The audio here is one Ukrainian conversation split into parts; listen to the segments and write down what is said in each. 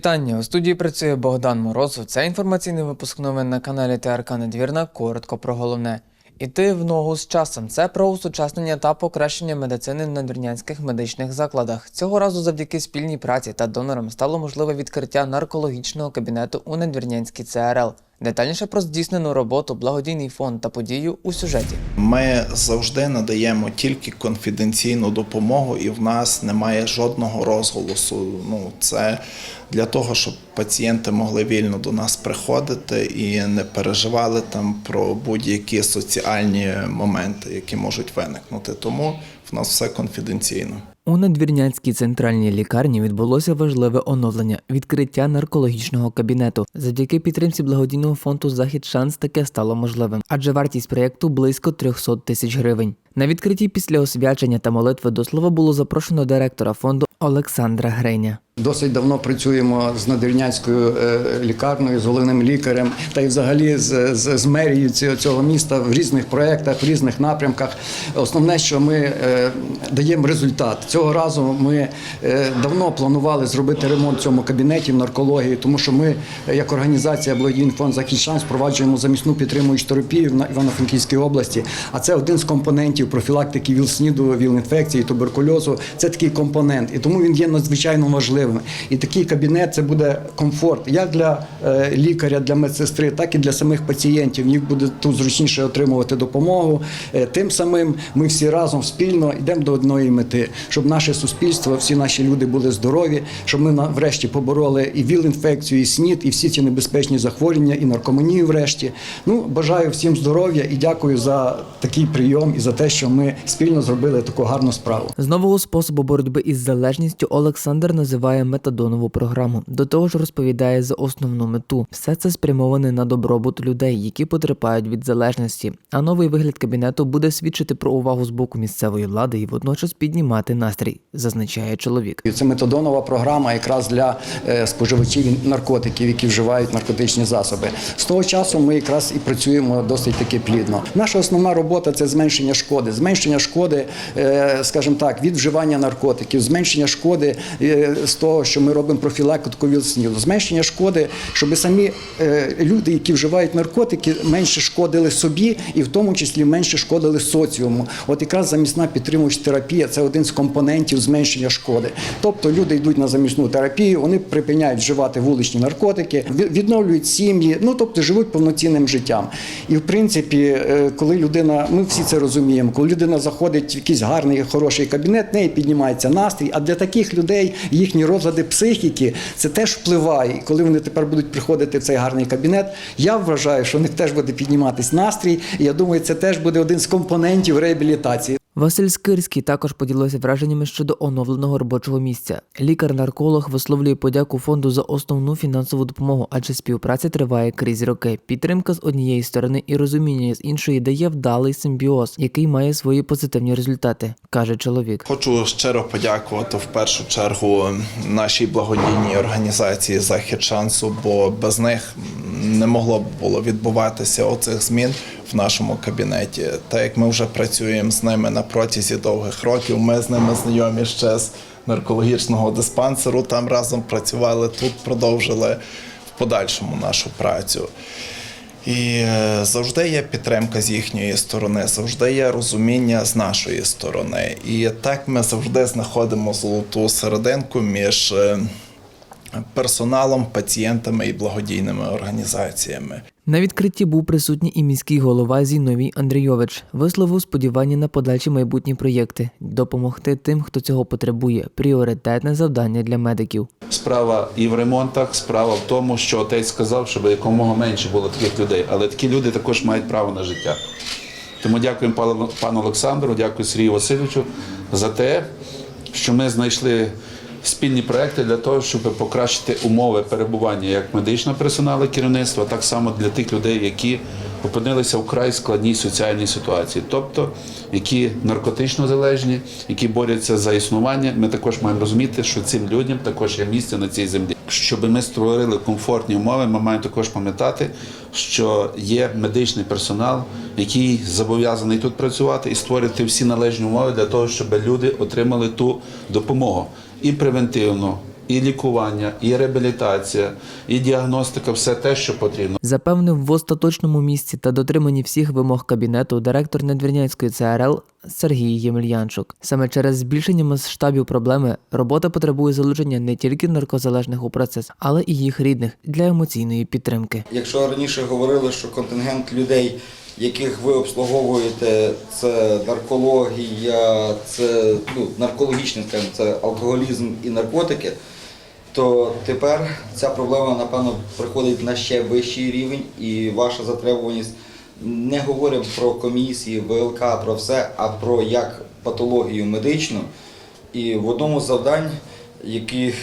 Вітання! У студії працює Богдан Морозов. Це інформаційний випуск новин на каналі ТРК Недвірна. Коротко про головне. Іти в ногу з часом. Це про усучаснення та покращення медицини в надвірнянських медичних закладах. Цього разу завдяки спільній праці та донорам стало можливе відкриття наркологічного кабінету у Надвірнянській ЦРЛ. Детальніше про здійснену роботу, благодійний фонд та подію у сюжеті. Ми завжди надаємо тільки конфіденційну допомогу, і в нас немає жодного розголосу. Ну це для того, щоб пацієнти могли вільно до нас приходити і не переживали там про будь-які соціальні моменти, які можуть виникнути. Тому в нас все конфіденційно. У надвірнянській центральній лікарні відбулося важливе оновлення відкриття наркологічного кабінету. Завдяки підтримці благодійного фонду Захід шанс таке стало можливим, адже вартість проєкту близько 300 тисяч гривень. На відкритті після освячення та молитви до слова було запрошено директора фонду Олександра Греня. Досить давно працюємо з надвірнянською е, лікарнею, з головним лікарем та й взагалі з, з, з мерією цього, міста в різних проєктах, в різних напрямках. Основне, що ми е, даємо результат. Цього разу ми е, давно планували зробити ремонт цьому кабінеті в наркології, тому що ми, е, як організація Благодійний фонд «Захід шанс» впроваджуємо замісну підтримуючу терапію в Івано-Франківській області. А це один з компонентів профілактики ВІЛ-СНІДу, ВІЛ-інфекції, туберкульозу. Це такий компонент, і тому він є надзвичайно важливим. І такий кабінет це буде комфорт як для е, лікаря, для медсестри, так і для самих пацієнтів. Їх буде тут зручніше отримувати допомогу. Е, Тим самим ми всі разом спільно йдемо до одної мети, щоб наше суспільство, всі наші люди були здорові, щоб ми врешті побороли і ВІЛ-інфекцію, і СНІД, і всі ці небезпечні захворювання, і наркоманію. Врешті, ну бажаю всім здоров'я і дякую за такий прийом і за те, що ми спільно зробили таку гарну справу. З нового способу боротьби із залежністю Олександр називає метадонову програму. До того ж, розповідає за основну мету. Все це спрямоване на добробут людей, які потерпають від залежності. А новий вигляд кабінету буде свідчити про увагу з боку місцевої влади і водночас піднімати настрій, зазначає чоловік. Це метадонова програма якраз для е, споживачів наркотиків, які вживають наркотичні засоби. З того часу ми якраз і працюємо досить таки плідно. Наша основна робота це зменшення шкоди, зменшення шкоди, е, скажімо так, від вживання наркотиків, зменшення шкоди е, з того, що ми робимо профілактику ВІЛ-СНІДу, зменшення шкоди, щоб самі е, люди, які вживають наркотики, менше шкодили собі і в тому числі менше шкодили соціуму. От якраз замісна підтримуюча терапія це один з компонентів зменшення шкоди. Тобто люди йдуть на замісну терапію, вони припиняють вживати вуличні наркотики, відновлюють сім'ї, ну тобто живуть повноцінним життям. І в принципі, коли людина, ми всі це розуміємо, коли людина заходить в якийсь гарний, хороший кабінет, в неї піднімається настрій. А для таких людей їхні розлади психіки це теж впливає. І коли вони тепер будуть приходити в цей гарний кабінет, я вважаю, що в них теж буде підніматись настрій. І я думаю, це теж буде один з компонентів реабілітації. Василь Скирський також поділився враженнями щодо оновленого робочого місця. Лікар-нарколог висловлює подяку фонду за основну фінансову допомогу, адже співпраця триває крізь роки. Підтримка з однієї сторони і розуміння з іншої дає вдалий симбіоз, який має свої позитивні результати, каже чоловік. Хочу щиро подякувати в першу чергу нашій благодійній організації Захід шансу, бо без них не могло б було відбуватися оцих змін в нашому кабінеті. Так як ми вже працюємо з ними на протязі довгих років, ми з ними знайомі ще з наркологічного диспансеру. Там разом працювали, тут продовжили в подальшому нашу працю. І е, завжди є підтримка з їхньої сторони, завжди є розуміння з нашої сторони. І так ми завжди знаходимо золоту серединку між е, персоналом, пацієнтами і благодійними організаціями. На відкритті був присутній і міський голова Зіновій Андрійович. Висловив сподівання на подальші майбутні проєкти, допомогти тим, хто цього потребує. Пріоритетне завдання для медиків. Справа і в ремонтах, справа в тому, що отець сказав, щоб якомога менше було таких людей. Але такі люди також мають право на життя. Тому дякуємо пану пану Олександру, дякую Сергію Васильовичу за те, що ми знайшли спільні проекти для того, щоб покращити умови перебування як медичного персоналу керівництва, так само для тих людей, які опинилися в край складній соціальній ситуації, тобто які наркотично залежні, які борються за існування. Ми також маємо розуміти, що цим людям також є місце на цій землі. Щоб ми створили комфортні умови, ми маємо також пам'ятати, що є медичний персонал, який зобов'язаний тут працювати і створити всі належні умови для того, щоб люди отримали ту допомогу і превентивну, і лікування, і реабілітація, і діагностика все те, що потрібно. Запевнив в остаточному місці та дотриманні всіх вимог кабінету директор Надвірнянської ЦРЛ Сергій Ємельянчук. Саме через збільшення масштабів проблеми робота потребує залучення не тільки наркозалежних у процес, але і їх рідних для емоційної підтримки. Якщо раніше говорили, що контингент людей, яких ви обслуговуєте, це наркологія, це ну, наркологічний, скажімо, це алкоголізм і наркотики, то тепер ця проблема, напевно, приходить на ще вищий рівень, і ваша затребуваність не говоримо про комісії, ВЛК, про все, а про як патологію медичну. І в одному з завдань, які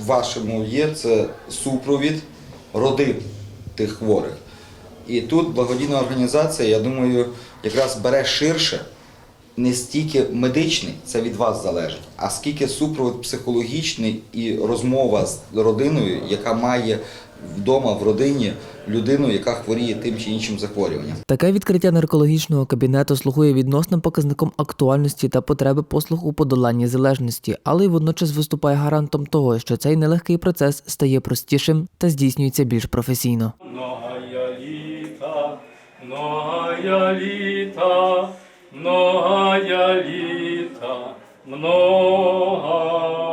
в вашому є, це супровід родин тих хворих. І тут благодійна організація, я думаю, якраз бере ширше, не стільки медичний, це від вас залежить, а скільки супровід психологічний і розмова з родиною, яка має вдома в родині людину, яка хворіє тим чи іншим захворюванням. Таке відкриття наркологічного кабінету слугує відносним показником актуальності та потреби послуг у подоланні залежності, але й водночас виступає гарантом того, що цей нелегкий процес стає простішим та здійснюється більш професійно. Многая літа, многая літа, многая.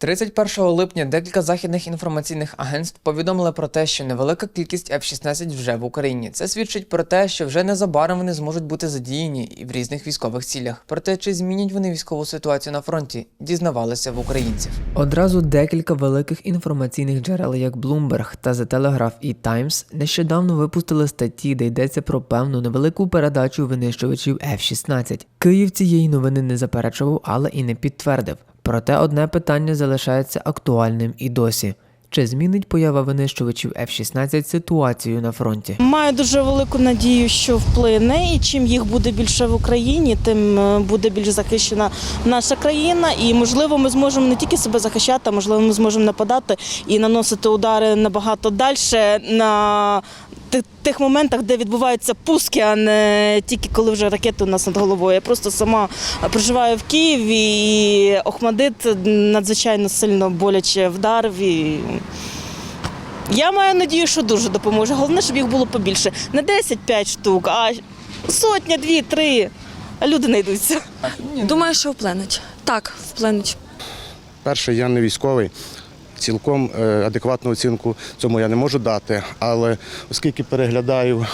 31 липня декілька західних інформаційних агентств повідомили про те, що невелика кількість F-16 вже в Україні. Це свідчить про те, що вже незабаром вони зможуть бути задіяні і в різних військових цілях. Проте чи змінять вони військову ситуацію на фронті, дізнавалися в українців. Одразу декілька великих інформаційних джерел, як Bloomberg та The Telegraph і Times, нещодавно випустили статті, де йдеться про певну невелику передачу винищувачів F-16. Київ цієї новини не заперечував, але і не підтвердив. Проте одне питання залишається актуальним і досі. Чи змінить поява винищувачів F-16 ситуацію на фронті? Маю дуже велику надію, що вплине, і чим їх буде більше в Україні, тим е, буде більш захищена наша країна. І можливо, ми зможемо не тільки себе захищати, а можливо, ми зможемо нападати і наносити удари набагато далі на тих моментах, де відбуваються пуски, а не тільки коли вже ракети у нас над головою. Я просто сама проживаю в Києві, і Охмадит надзвичайно сильно боляче вдарив. І я маю надію, що дуже допоможе. Головне, щоб їх було побільше. Не 10-5 штук, а сотня, дві, три. А люди знайдуться. Думаю, що вплинуть. Так, вплинуть. Перше, я не військовий. Цілком е, адекватну оцінку цьому я не можу дати. Але оскільки переглядаю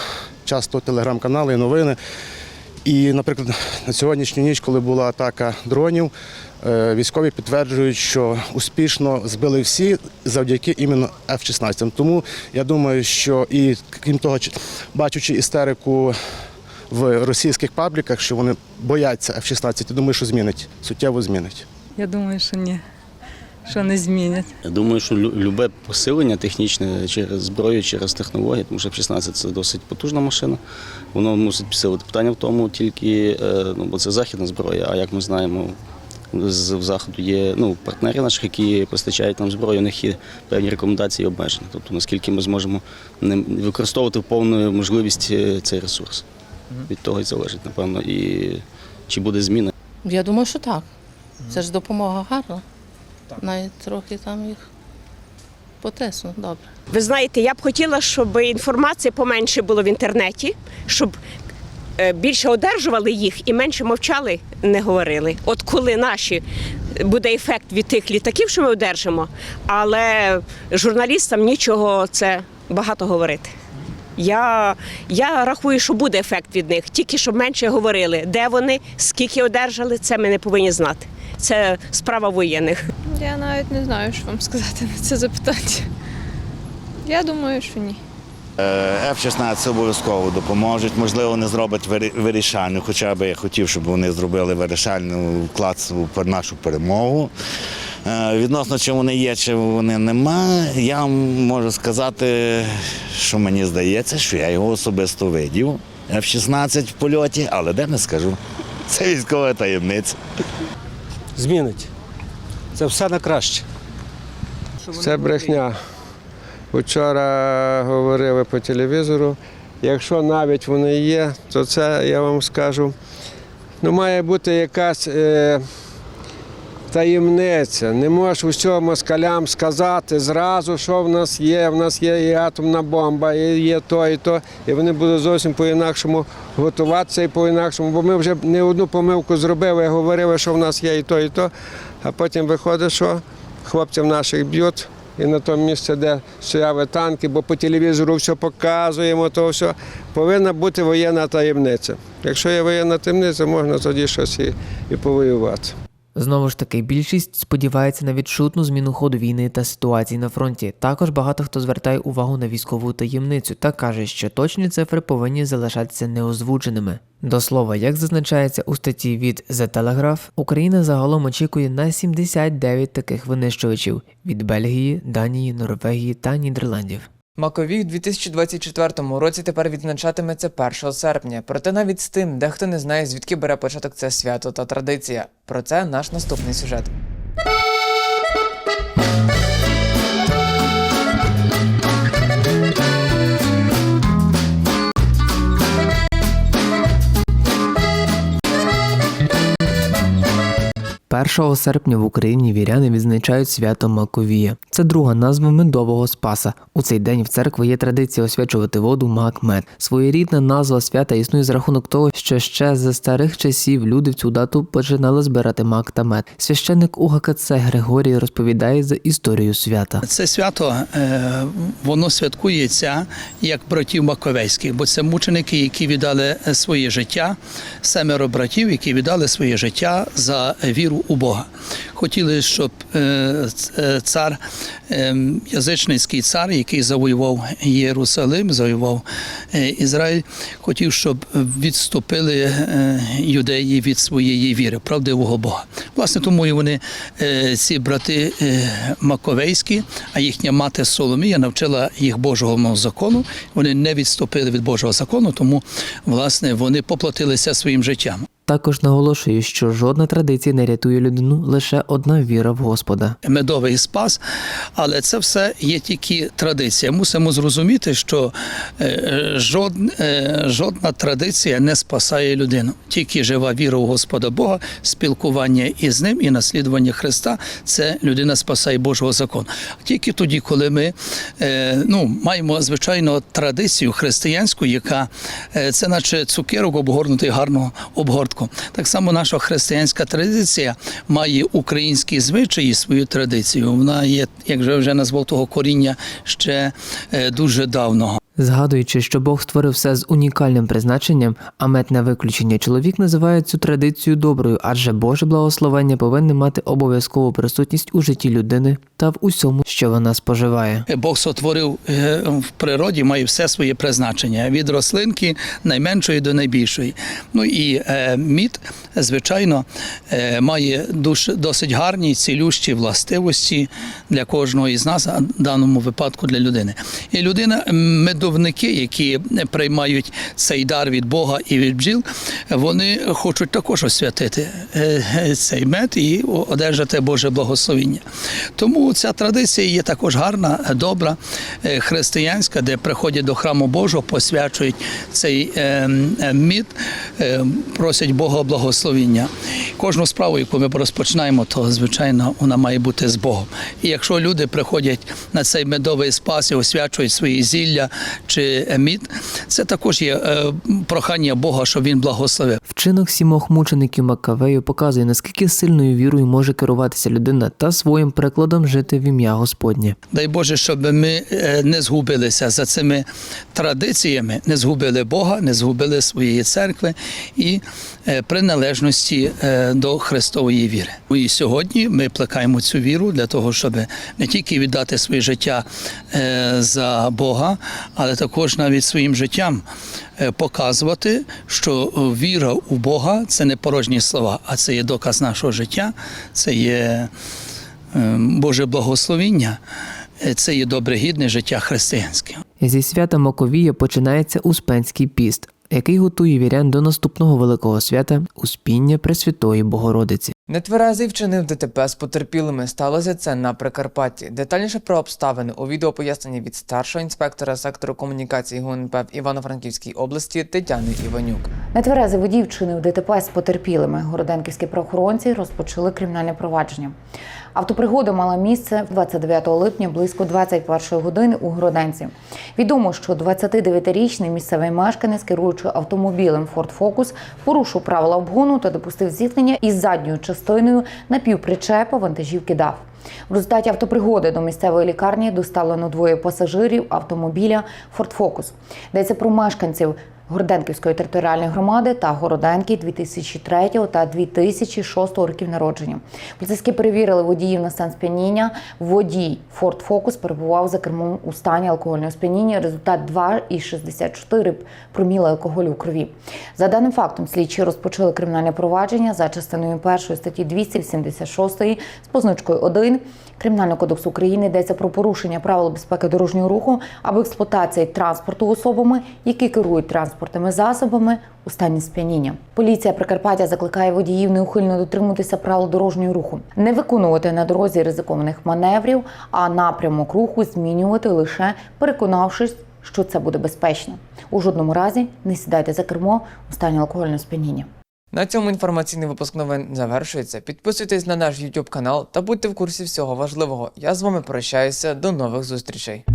часто телеграм-канали і новини, і, наприклад, на сьогоднішню ніч, коли була атака дронів, е, військові підтверджують, що успішно збили всі завдяки іменно F-16. Тому я думаю, що і крім того, бачучи істерику в російських пабліках, що вони бояться F-16, я думаю, що змінить, суттєво змінить. Я думаю, що ні. Що не змінять. Я думаю, що любе посилення технічне через зброю, через технології, тому що F-16 це досить потужна машина. Воно мусить підсилити. Питання в тому тільки, е, ну, бо це західна зброя, а як ми знаємо, з заходу є ну, партнери наших, які постачають нам зброю, у них є певні рекомендації і обмеження. Тобто наскільки ми зможемо не використовувати в повну можливість е, цей ресурс. Від того і залежить, напевно, і чи буде зміна. Я думаю, що так. Це ж допомога гарна. Навіть трохи там їх потисну. Добре. Ви знаєте, я б хотіла, щоб інформації поменше було в інтернеті, щоб е, більше одержували їх і менше мовчали, не говорили. От коли наші буде ефект від тих літаків, що ми одержимо, але журналістам нічого це багато говорити. Я, я рахую, що буде ефект від них, тільки щоб менше говорили, де вони, скільки одержали, це ми не повинні знати. Це справа воєнних. Я навіть не знаю, що вам сказати на це запитання. Я думаю, що ні. Е, F-16 обов'язково допоможуть. Можливо, не зроблять вирішальну, хоча б я хотів, щоб вони зробили вирішальну вклад в нашу перемогу. Е, Відносно чи вони є, чи вони нема, я вам можу сказати, що мені здається, що я його особисто видів. F-16 в польоті, але де не скажу. Це військова таємниця. Змінить. Це все на краще. Це брехня. Вчора говорили по телевізору. Якщо навіть вони є, то це я вам скажу. Ну, має бути якась е, таємниця. Не можеш усього москалям сказати зразу, що в нас є. В нас є і атомна бомба, і є то, і то. І вони будуть зовсім по-інакшому готуватися і по-інакшому. Бо ми вже не одну помилку зробили, говорили, що в нас є і то, і то. А потім виходить, що хлопців наших б'ють. І на тому місці, де стояли танки, бо по телевізору все показуємо, то все. Повинна бути воєнна таємниця. Якщо є воєнна таємниця, можна тоді щось і, і повоювати. Знову ж таки, більшість сподівається на відчутну зміну ходу війни та ситуації на фронті. Також багато хто звертає увагу на військову таємницю та каже, що точні цифри повинні залишатися неозвученими. До слова, як зазначається у статті від The Telegraph, Україна загалом очікує на 79 таких винищувачів від Бельгії, Данії, Норвегії та Нідерландів. Маковій у 2024 році тепер відзначатиметься 1 серпня. Проте навіть з тим, дехто не знає, звідки бере початок це свято та традиція. Про це наш наступний сюжет. Першого серпня в Україні віряни відзначають свято Маковія. Це друга назва медового спаса. У цей день в церкві є традиція освячувати воду мак-мед. Своєрідна назва свята існує з рахунок того, що ще за старих часів люди в цю дату починали збирати мак та мед. Священник УГКЦ Григорій розповідає за історію свята. Це свято е, воно святкується як братів Маковейських, бо це мученики, які віддали своє життя, семеро братів, які віддали своє життя за віру у Бога. Хотіли, щоб е, е, цар, е, язичницький цар, який завоював Єрусалим, завоював Ізраїль, хотів, щоб відступили юдеї від своєї віри, правдивого Бога. Власне, тому і вони ці брати Маковейські, а їхня мати Соломія навчила їх Божого закону. Вони не відступили від Божого закону, тому власне вони поплатилися своїм життям. Також наголошую, що жодна традиція не рятує людину, лише одна віра в Господа. медовий спас, але це все є тільки традиція. Мусимо зрозуміти, що е, жод, е, жодна традиція не спасає людину. Тільки жива віра у Господа Бога, спілкування із ним і наслідування Христа це людина спасає Божого закону. Тільки тоді, коли ми е, ну, маємо звичайно традицію християнську, яка це наче цукерок обгорнутий гарно обгортку. Так само наша християнська традиція має українські звичаї, свою традицію. Вона є, як вже вже назвав того коріння ще е, дуже давнього. Згадуючи, що Бог створив все з унікальним призначенням, а мед виключення, чоловік називає цю традицію доброю, адже Боже благословення повинне мати обов'язкову присутність у житті людини та в усьому, що вона споживає. Бог сотворив е, в природі, має все своє призначення від рослинки найменшої до найбільшої. Ну і е, мід, звичайно, е, має досить гарні цілющі властивості для кожного із нас, а в даному випадку для людини. І людина, медовники, які приймають цей дар від Бога і від бджіл, вони хочуть також освятити е, цей мед і одержати Боже благословіння. Тому ця традиція є також гарна, добра, е, християнська, де приходять до храму Божого, посвячують цей е, е, мід, е, просять Бога благословіння. Кожну справу, яку ми розпочинаємо, то звичайно вона має бути з Богом. І якщо люди приходять на цей медовий спас і освячують свої зілля чи е, мід, це також є е, прохання Бога, щоб він благословив. Вчинок сімох мучеників Маккавею показує, наскільки сильною вірою може керуватися людина та своїм прикладом жити в ім'я Господнє. Дай Боже, щоб ми е, не згубилися за цими традиціями, не згубили Бога, не згубили своєї церкви і е, приналежності до Христової віри. І сьогодні ми плекаємо цю віру для того, щоб не тільки віддати своє життя за Бога, але також навіть своїм життям е, показувати, що віра у Бога це не порожні слова, а це є доказ нашого життя, це є е, Боже благословіння, е, це є добре гідне життя християнське. Зі свята Маковія починається Успенський піст. Який готує вірян до наступного великого свята Успіння Пресвятої Богородиці. Нетверезий вчинив ДТП з потерпілими. Сталося це на Прикарпатті. Детальніше про обставини у відео пояснення від старшого інспектора сектору комунікації ГУНП в Івано-Франківській області Тетяни Іванюк. Нетверезий водій вчинив ДТП з потерпілими. Городенківські правоохоронці розпочали кримінальне провадження. Автопригода мала місце 29 липня близько 21 години у Городенці. Відомо, що 29-річний місцевий мешканець, керуючи автомобілем Ford Focus, порушив правила обгону та допустив зіткнення із задньою частиною напівпричепа вантажівки ДАФ. В результаті автопригоди до місцевої лікарні доставлено двоє пасажирів автомобіля Ford Focus. Йдеться про мешканців Городенківської територіальної громади та Городенки 2003 та 2006 років народження. Поліцейські перевірили водіїв на стан сп'яніння. Водій Ford Focus перебував за кермом у стані алкогольного сп'яніння. Результат 2,64 проміли алкоголю в крові. За даним фактом, слідчі розпочали кримінальне провадження за частиною першої статті 276 з позначкою 1 Кримінального кодексу України йдеться про порушення правил безпеки дорожнього руху або експлуатації транспорту особами, які керують транспортними засобами у стані сп'яніння. Поліція Прикарпаття закликає водіїв неухильно дотримуватися правил дорожнього руху, не виконувати на дорозі ризикованих маневрів, а напрямок руху змінювати лише переконавшись, що це буде безпечно. У жодному разі не сідайте за кермо у стані алкогольного сп'яніння. На цьому інформаційний випуск новин завершується. Підписуйтесь на наш YouTube канал та будьте в курсі всього важливого. Я з вами прощаюся. До нових зустрічей.